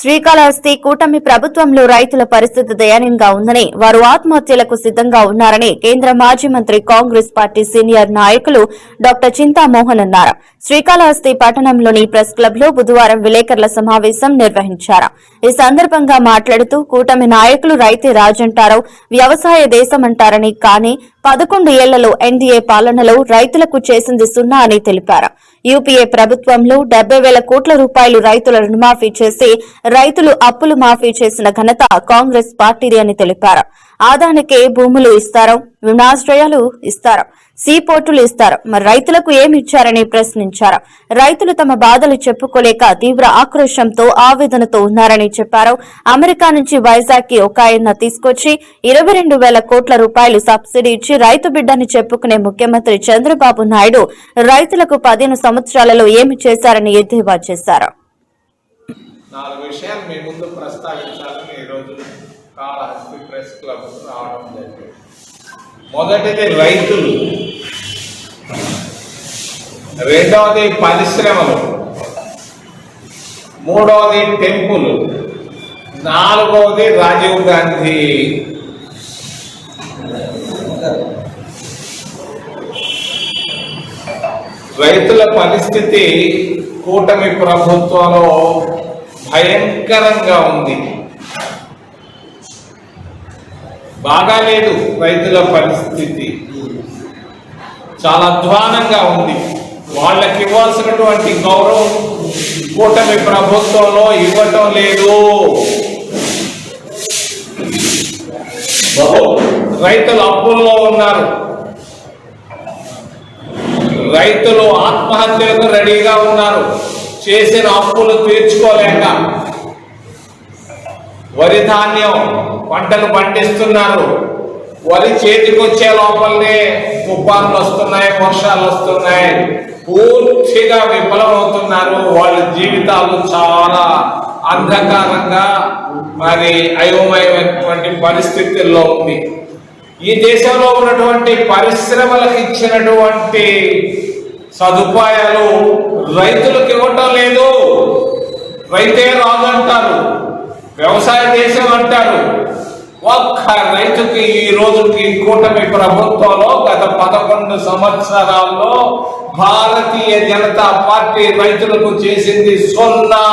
శ్రీకాళహస్తి కూటమి ప్రభుత్వంలో రైతుల పరిస్థితి దయనీయంగా ఉందని వారు ఆత్మహత్యలకు సిద్ధంగా ఉన్నారని కేంద్ర మాజీ మంత్రి కాంగ్రెస్ పార్టీ సీనియర్ నాయకులు డాక్టర్ చింతామోహన్ అన్నారు. శ్రీకాళహస్తి పట్టణంలోని ప్రెస్ క్లబ్లో బుధవారం విలేకరుల సమావేశం నిర్వహించారు. ఈ సందర్భంగా మాట్లాడుతూ కూటమి నాయకులు రైతే రాజంటారు వ్యవసాయ దేశమంటారని కానీ పదకొండు ఏళ్ళలో ఎన్డీఏ పాలనలో రైతులకు చేసింది సున్నా అని తెలిపారు. యూపీఏ ప్రభుత్వంలో డెబ్బై వేల కోట్ల రూపాయలు రైతుల రుణమాఫీ చేసి రైతులు అప్పులు మాఫీ చేసిన ఘనత కాంగ్రెస్ పార్టీది అని తెలిపారు. ఆదానికే భూములు ఇస్తారు విమానాశ్రయాలు ఇస్తారు సీ పోర్టులు ఇస్తారు మరి రైతులకు ఏమి ఇచ్చారని ప్రశ్నించారు. రైతులు తమ బాధలు చెప్పుకోలేక తీవ్ర ఆక్రోశంతో ఆవేదనతో ఉన్నారని చెప్పారు. అమెరికా నుంచి వైజాగ్కి ఒక ఆయన తీసుకొచ్చి ఇరవై రెండు వేల కోట్ల రూపాయలు సబ్సిడీ ఇచ్చి రైతు బిడ్డని చెప్పుకునే ముఖ్యమంత్రి చంద్రబాబు నాయుడు రైతులకు పదిహేను సంవత్సరాలలో ఏమి చేశారని ఎద్దేవా చేశారు. నాలుగు విషయాలు మీ ముందు ప్రస్తావించాలని ఈరోజు కాళహస్తి ప్రెస్ క్లబ్ రావడం జరిగింది. మొదటిది రైతులు. రెండవది పరిశ్రమలు. మూడవది టెంపుల్. నాలుగవది రాజీవ్ గాంధీ. రైతుల పరిస్థితి కూటమి ప్రభుత్వంలో భయంకరంగా ఉంది. బాగాలేదు రైతుల పరిస్థితి. చాలా అధ్వానంగా ఉంది. వాళ్ళకి ఇవ్వాల్సినటువంటి గౌరవం కూటమి ప్రభుత్వంలో ఇవ్వటం లేదు. రైతులు అప్పుల్లో ఉన్నారు. రైతులు ఆత్మహత్యలకు రెడీగా ఉన్నారు. చేసిన అప్పులు తీర్చుకోలేక. వరి ధాన్యం పంటలు పండిస్తున్నారు. వరి చేతికొచ్చే లోపలనే తుఫాన్లు వస్తున్నాయి వర్షాలు వస్తున్నాయి. పూర్తిగా విఫలమవుతున్నారు వాళ్ళ జీవితాలు చాలా అంధకారంగా మరి అయోమయమైనటువంటి పరిస్థితుల్లో ఉంది. ఈ దేశంలో ఉన్నటువంటి పరిశ్రమలకు ఇచ్చినటువంటి సదుపాయాలు రైతులకు ఇవ్వటం లేదు. రైతే రాదు అంటారు వ్యవసాయ దేశం అంటారు. ఒక్క రైతుకి ఈ రోజుకి కూటమి ప్రభుత్వంలో గత పదకొండు సంవత్సరాల్లో భారతీయ జనతా పార్టీ రైతులకు చేసింది సున్నా.